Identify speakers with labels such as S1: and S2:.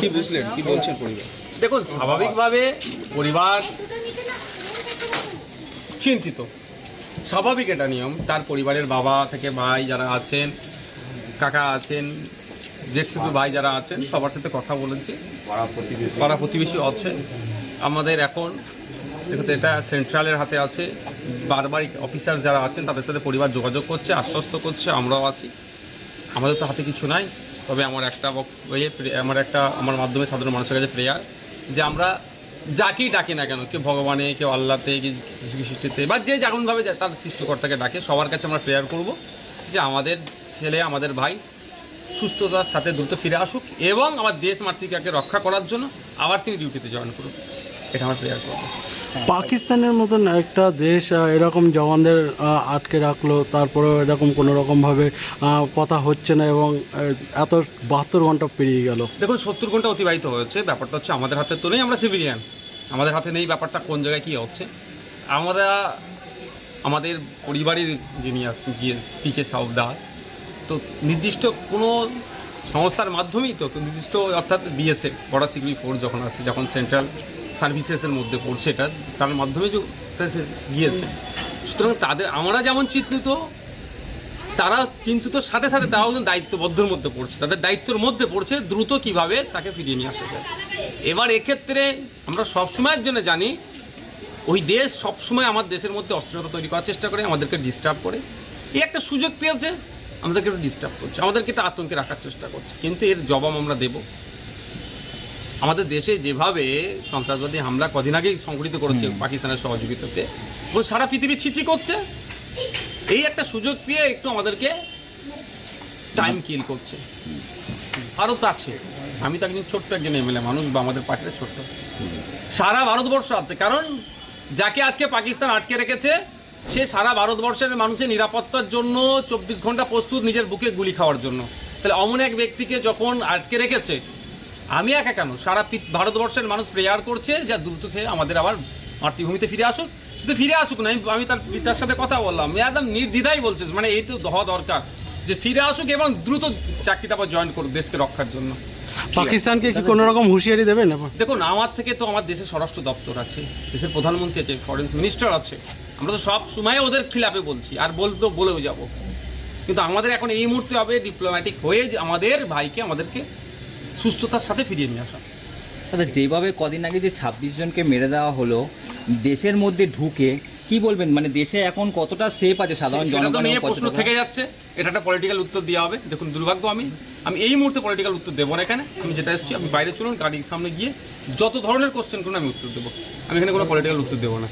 S1: কি বুঝলেন? কি বলছেন পরিবার?
S2: দেখুন স্বাভাবিকভাবে পরিবার চিন্তিত। স্বাভাবিক এটা নিয়ম। তার পরিবারের বাবা থেকে ভাই যারা আছেন কাকা আছেন জেঠুতো ভাই যারা আছেন সবার সাথে কথা বলেছি। পাড়া প্রতিবেশী। আছে। আমাদের এখন দেখুন এটা সেন্ট্রালের হাতে আছে। বারবার অফিসার যারা আছেন তাদের সাথে পরিবার যোগাযোগ করছে আশ্বস্ত করছে আমরাও আছি। আমাদের তো হাতে কিছু নাই। তবে আমার একটা ইয়ে আমার একটা, আমার মাধ্যমে সাধারণ মানুষের কাছে প্রেয়ার যে আমরা যাকেই ডাকি না কেন, কেউ ভগবানে, কেউ আল্লাহতে কি সৃষ্টিতে বা যে যেমনভাবে তার সৃষ্টিকর্তাকে ডাকে। সবার কাছে আমরা প্রেয়ার করব যে আমাদের ছেলে, আমাদের ভাই সুস্থতার সাথে দ্রুত ফিরে আসুক এবং আমার দেশ মাতৃকাকে রক্ষা করার জন্য আবার তিনি ডিউটিতে জয়েন করুক। এটা আমার প্রেয়ার করব।
S3: পাকিস্তানের মতন একটা দেশ এরকম জওয়ানদের আটকে রাখল তারপরেও এরকম কোনো রকমভাবে কথা হচ্ছে না এবং এত বাহাত্তর ঘণ্টা পেরিয়ে গেল।
S2: দেখুন সত্তর ঘণ্টা অতিবাহিত হয়েছে ব্যাপারটা হচ্ছে আমাদের হাতে তো নেই আমরা সিভিলিয়ান আমাদের হাতে নেই ব্যাপারটা কোন জায়গায় কী হচ্ছে? আমরা আমাদের পরিবারের যিনি গিয়ে পিকে সাউদার তো নির্দিষ্ট কোনো সংস্থার মাধ্যমেই তো তো নির্দিষ্ট অর্থাৎ বিএসএফ বর্ডার সিকিউরিটি ফোর্স যখন আছে যখন সেন্ট্রাল সার্ভিসেসের মধ্যে পড়ছে এটা, তার মাধ্যমে যে গিয়েছে। সুতরাং তাদের, আমরা যেমন চিন্তিত, তারা চিন্তিত, সাথে সাথে তারাও দায়িত্ববদ্ধের মধ্যে পড়ছে। তাদের দায়িত্বের মধ্যে পড়ছে দ্রুত কীভাবে তাকে ফিরিয়ে নিয়ে আসা যায়। এবার এক্ষেত্রে আমরা সবসময়ের জন্য জানি, ওই দেশ সবসময় আমার দেশের মধ্যে অস্থিরতা তৈরি করার চেষ্টা করে, আমাদেরকে ডিস্টার্ব করে। এই একটা সুযোগ পেয়েছে, আমাদেরকে একটু ডিস্টার্ব করছে, আমাদেরকে একটা আতঙ্কে রাখার চেষ্টা করছে। কিন্তু এর জবাব আমরা দেব। আমাদের দেশে যেভাবে সন্ত্রাসবাদী হামলা কদিন আগেই সংঘটিত করেছে পাকিস্তানের সহযোগিতাতে এবং সারা পৃথিবী ছিচি করছে। এই একটা সুযোগ পেয়ে একটু আমাদেরকে টাইম কিল করছে। ভারত আছে। আমি তো একজন ছোট্ট একজন এমএলএ মানুষ বা আমাদের পার্টিটা ছোট্ট। সারা ভারতবর্ষ আছে। কারণ যাকে আজকে পাকিস্তান আটকে রেখেছে সে সারা ভারতবর্ষের মানুষের নিরাপত্তার জন্য চব্বিশ ঘণ্টা প্রস্তুত নিজের বুকে গুলি খাওয়ার জন্য। তাহলে অমন এক ব্যক্তিকে যখন আটকে রেখেছে আমি একা কেন? সারা ভারতবর্ষের মানুষ প্রেয়ার করছে যা দ্রুত সে আমাদের আবার মাতৃভূমিতে ফিরে আসুক। শুধু ফিরে আসুক না আমি- তার পিতার সাথে কথা বললাম। একদম নির্দ্বিধাই বলছে মানে এই তো হওয়া দরকার যে ফিরে আসুক এবং দ্রুত চাকরিতে আবার জয়েন করুক দেশকে রক্ষার জন্য।
S3: পাকিস্তানকে কি কোনো রকম হুঁশিয়ারি দেবেন
S2: দেখুন আমার থেকে তো আমার দেশের স্বরাষ্ট্র দপ্তর আছে দেশের প্রধানমন্ত্রী আছে ফরেন মিনিস্টার আছে। আমরা তো সব সময় ওদের খিলাপে বলছি আর বলতো বলেও যাব। কিন্তু আমাদের এখন এই মুহূর্তে হবে ডিপ্লোম্যাটিক হয়ে যে আমাদের ভাইকে আমাদেরকে সুস্থতার সাথে ফিরিয়ে নিয়ে আসা।
S4: দাদা যেভাবে কদিন আগে যে ছাব্বিশ জনকে মেরে দেওয়া হলো দেশের মধ্যে ঢুকে কি বলবেন? মানে দেশে এখন কতটা সেফ আছে সাধারণ জনগণ
S2: নিয়ে প্রশ্ন থেকে যাচ্ছে। এটা একটা পলিটিক্যাল উত্তর দেওয়া হবে। দেখুন দুর্ভাগ্য আমি। আমি এই মুহূর্তে পলিটিক্যাল উত্তর দেবো না এখানে। আমি যেটা এসেছি আমি বাইরে চলুন গাড়ির সামনে গিয়ে যত ধরনের কোশ্চেন করুন আমি উত্তর দেবো। আমি এখানে কোনো পলিটিক্যাল উত্তর দেবো না।